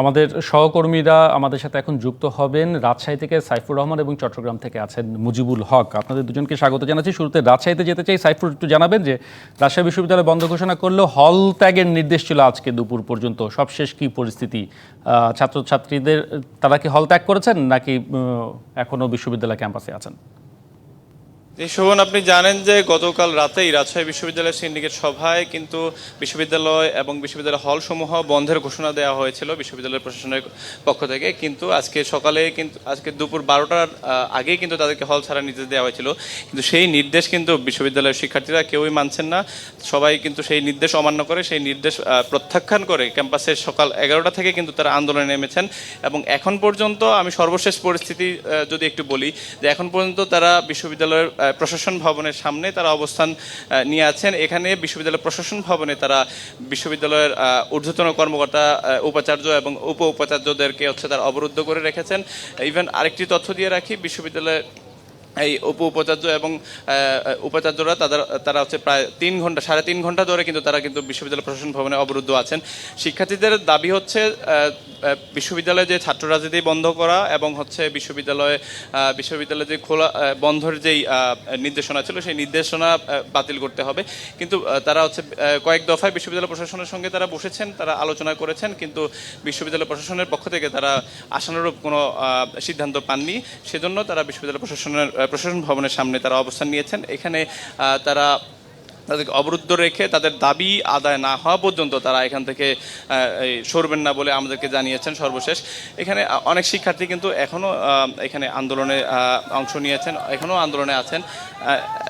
আমাদের সহকর্মীরা আমাদের সাথে এখন যুক্ত হবেন রাজশাহী থেকে সাইফুর রহমান এবং চট্টগ্রাম থেকে আছেন মুজিবুল হক। আপনাদের দুজনকে স্বাগত জানাচ্ছি। শুরুতে রাজশাহীতে যেতে চাই, সাইফুর একটু জানাবেন যে রাজশাহী বিশ্ববিদ্যালয় বন্ধ ঘোষণা করলেও হল ত্যাগের নির্দেশ ছিল আজকে দুপুর পর্যন্ত। সবশেষ কি পরিস্থিতি? ছাত্রছাত্রীদের, তারা কি হল ত্যাগ করেছেন নাকি এখনও বিশ্ববিদ্যালয় ক্যাম্পাসে আছেন? শোভন, আপনি জানেন যে গতকাল রাতেই রাজশাহী বিশ্ববিদ্যালয়ের সিন্ডিকেট সভায় কিন্তু বিশ্ববিদ্যালয় এবং বিশ্ববিদ্যালয় হল সমূহ বন্ধের ঘোষণা দেওয়া হয়েছিল বিশ্ববিদ্যালয় প্রশাসনের পক্ষ থেকে। কিন্তু আজকে সকালে কিন্তু, আজকে দুপুর বারোটার আগেই কিন্তু তাদেরকে হল ছাড়ার নির্দেশ দেওয়া হয়েছিল। কিন্তু সেই নির্দেশ কিন্তু বিশ্ববিদ্যালয়ের শিক্ষার্থীরা কেউই মানছেন না। সবাই কিন্তু সেই নির্দেশ অমান্য করে, সেই নির্দেশ প্রত্যাখ্যান করে ক্যাম্পাসের সকাল এগারোটা থেকে কিন্তু তারা আন্দোলনে নেমেছেন। এবং এখন পর্যন্ত আমি সর্বশেষ পরিস্থিতি যদি একটু বলি, যে এখন পর্যন্ত তারা বিশ্ববিদ্যালয়ের প্রশাসন ভবনের সামনে তারা অবস্থান নিয়ে আছেন। এখানে বিশ্ববিদ্যালয় প্রশাসন ভবনে তারা বিশ্ববিদ্যালয়ের ঊর্ধ্বতন কর্মকর্তা উপাচার্য এবং উপ উপাচার্যদেরকে হচ্ছে তারা অবরুদ্ধ করে রেখেছেন। ইভেন আরেকটি তথ্য দিয়ে রাখি, বিশ্ববিদ্যালয়ের এই উপ উপাচার্য এবং উপাচার্যরা তাদের, তারা হচ্ছে প্রায় তিন ঘণ্টা, সাড়ে তিন ঘণ্টা ধরে কিন্তু তারা কিন্তু বিশ্ববিদ্যালয় প্রশাসন ভবনে অবরুদ্ধ আছেন। শিক্ষার্থীদের দাবি হচ্ছে বিশ্ববিদ্যালয়ে যে ছাত্র রাজনীতি বন্ধ করা এবং হচ্ছে বিশ্ববিদ্যালয়ে বিশ্ববিদ্যালয়ে যে খোলা বন্ধের যেই নির্দেশনা ছিল সেই নির্দেশনা বাতিল করতে হবে। কিন্তু তারা হচ্ছে কয়েক দফায় বিশ্ববিদ্যালয় প্রশাসনের সঙ্গে তারা বসেছেন, তারা আলোচনা করেছেন, কিন্তু বিশ্ববিদ্যালয় প্রশাসনের পক্ষ থেকে তারা আশানুরূপ কোনো সিদ্ধান্ত পাননি। সেজন্য তারা বিশ্ববিদ্যালয় প্রশাসনের প্রশাসন ভবনের সামনে তারা অবস্থান নিয়েছেন। এখানে তারা তাদেরকে অবরুদ্ধ রেখে তাদের দাবি আদায় না হওয়া পর্যন্ত তারা এখান থেকে সরবেন না বলে আমাদেরকে জানিয়েছেন সর্বশেষ। এখানে অনেক শিক্ষার্থী কিন্তু এখনও এখানে আন্দোলনে অংশ নিয়েছেন এখনও আন্দোলনে আছেন।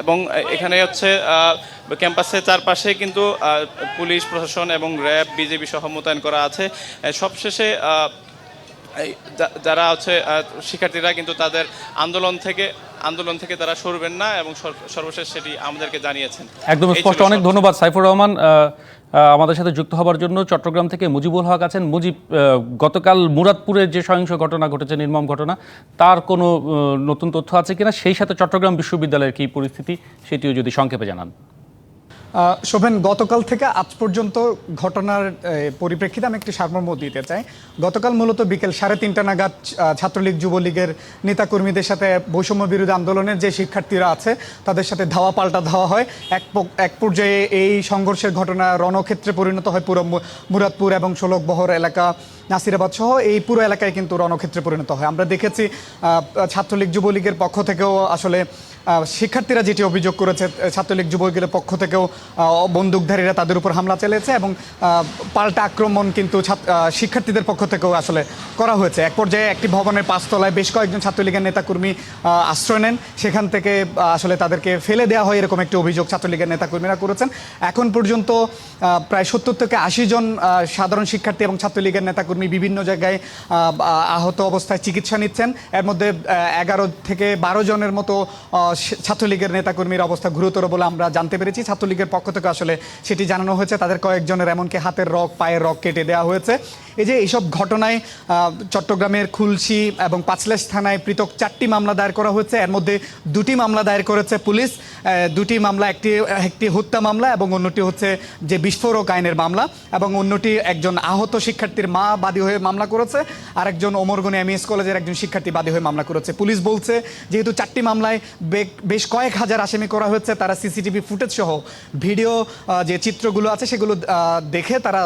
এবং এখানে হচ্ছে ক্যাম্পাসের চারপাশে কিন্তু পুলিশ, প্রশাসন এবং র্যাব, বিজেপি সহ মোতায়েন করা আছে। সবশেষে যারা হচ্ছে শিক্ষার্থীরা কিন্তু তাদের আন্দোলন থেকে আন্দোলন থেকে তারা সরবেন না এবং সর্বশেষ সেটি আমাদেরকে জানিয়েছেন। একদম স্পষ্ট। অনেক ধন্যবাদ সাইফুর রহমান। আমাদের সাথে যুক্ত হবার জন্য চট্টগ্রাম থেকে মুজিবুল হক আছেন। মুজিব গতকাল মুরাদপুরে যে সহিংস ঘটনা ঘটেছে নির্মম ঘটনা তার কোনো নতুন তথ্য আছে কিনা? সেই সাথে চট্টগ্রাম বিশ্ববিদ্যালয়ের কী পরিস্থিতি সেটিও যদি সংক্ষেপে জানান। শোভেন, গতকাল থেকে আজ পর্যন্ত ঘটনার পরিপ্রেক্ষিতে আমি একটি সারমর্ম দিতে চাই। গতকাল মূলত বিকেল সাড়ে তিনটা নাগাদ ছাত্রলীগ, যুবলীগের নেতাকর্মীদের সাথে বৈষম্য বিরোধী আন্দোলনের যে শিক্ষার্থীরা আছে, তাদের সাথে ধাওয়া পাল্টা ধাওয়া হয়। এক এক পর্যায়ে এই সংঘর্ষের ঘটনা রণক্ষেত্রে পরিণত হয় পুরো মুরাদপুর এবং ষোলকবহর এলাকা। নাসিরাবাদ সহ এই পুরো এলাকায় কিন্তু রণক্ষেত্রে পরিণত হয়। আমরা দেখেছি ছাত্রলীগ যুবলীগের পক্ষ থেকেও আসলে শিক্ষার্থীরা যেটি অভিযোগ করেছে ছাত্রলীগ যুবলীগের পক্ষ থেকেও বন্দুকধারীরা তাদের উপর হামলা চালিয়েছে এবং পাল্টা আক্রমণ কিন্তু শিক্ষার্থীদের পক্ষ থেকেও আসলে করা হয়েছে। এক পর্যায়ে একটি ভবনের পাঁচতলায় বেশ কয়েকজন ছাত্রলীগের নেতাকর্মী আশ্রয় নেন। সেখান থেকে আসলে তাদেরকে ফেলে দেওয়া হয় এরকম একটি অভিযোগ ছাত্রলীগের নেতাকর্মীরা করেছেন। এখন পর্যন্ত প্রায় সত্তর থেকে আশি জন সাধারণ শিক্ষার্থী এবং ছাত্রলীগের নেতাকর্মী বিভিন্ন জায়গায় আহ, আহ, আহত অবস্থায় চিকিৎসা নিচ্ছেন। এর মধ্যে এগারো থেকে বারো জনের মতো ছাত্রলীগের নেতাকর্মীর অবস্থা গুরুতর বলে আমরা জানতে পেরেছি। ছাত্রলীগের পক্ষ থেকে আসলে সেটি জানানো হয়েছে। তাদের কয়েকজনের এমনকি হাতের রক পায়ের রক কেটে দেওয়া হয়েছে। এই যে এইসব ঘটনায় চট্টগ্রামের খুলশি এবং পাঁচলেশ থানায় পৃথক চারটি মামলা দায়ের করা হয়েছে। এর মধ্যে দুটি মামলা দায়ের করেছে পুলিশ দুটি মামলা একটি একটি হত্যা মামলা এবং অন্যটি হচ্ছে যে বিস্ফোরক আইনের মামলা এবং অন্যটি একজন আহত শিক্ষার্থীর মা বাদী হয়ে মামলা করেছে। আরেকজন ওমরগনি এমএস কলেজের একজন শিক্ষার্থী বাদী হয়ে মামলা করেছে। পুলিশ বলছে, যেহেতু চারটি মামলায় বেশ কয়েক হাজার আসামি করা হয়েছে, তারা সিসিটিভি ফুটেজ সহ ভিডিও যে চিত্রগুলো আছে সেগুলো দেখে তারা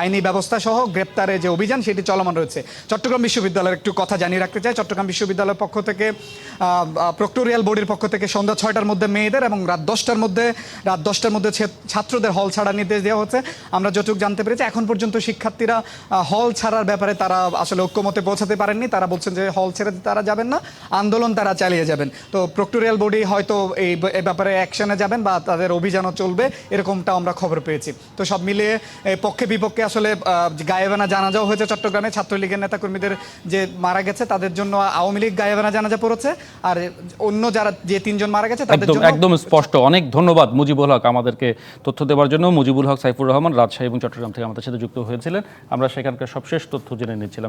আইনি ব্যবস্থা সহ গ্রেপ্তারে যে অভিযান সেটি চলমান রয়েছে। চট্টগ্রাম বিশ্ববিদ্যালয়ের একটু কথা জানিয়ে রাখতে চাই। চট্টগ্রাম বিশ্ববিদ্যালয়ের পক্ষ থেকে প্রক্টোরিয়াল বোর্ডের পক্ষ থেকে সন্ধ্যা ছয়টার মধ্যে মেয়েদের এবং রাত দশটার মধ্যে, রাত দশটার মধ্যে ছাত্রদের হল ছাড়ার নির্দেশ দেওয়া হচ্ছে। আমরা যতটুকু জানতে পেরেছি, এখন পর্যন্ত শিক্ষার্থীরা হল ছাড়ার ব্যাপারে তারা আসলে ঐক্যমতে পৌঁছাতে পারেননি। তারা বলছেন যে হল ছেড়ে তারা যাবেন না আন্দোলন তারা চালিয়ে যাবেন। তো প্রক্টোরিয়াল বডি হয়তো এই ব্যাপারে অ্যাকশনে যাবেন বা তাদের অভিযানও চলবে এরকমটা আমরা খবর পেয়েছি। তো সব মিলিয়ে পক্ষে বিপক্ষে আসলে গায়েবানা জানাজাও হয়েছে চট্টগ্রামে। ছাত্রলীগের নেতাকর্মীদের যে মারা গেছে তাদের জন্য আওয়ামী লীগ গায়েবানা জানাজা পড়েছে। আর অন্য যারা যে তিনজন মারা গেছে তাদের জন্য একদম স্পষ্ট। অনেক ধন্যবাদ মুজিবুল হক আমাদেরকে তথ্য দেওয়ার জন্য। মুজিবুল হক সাইফুর রহমান রাজশাহী এবং চট্টগ্রাম থেকে আমাদের সাথে যুক্ত হয়েছিলেন। আমরা সেখানকার সবশেষ তথ্য জেনে নিচ্ছিলাম।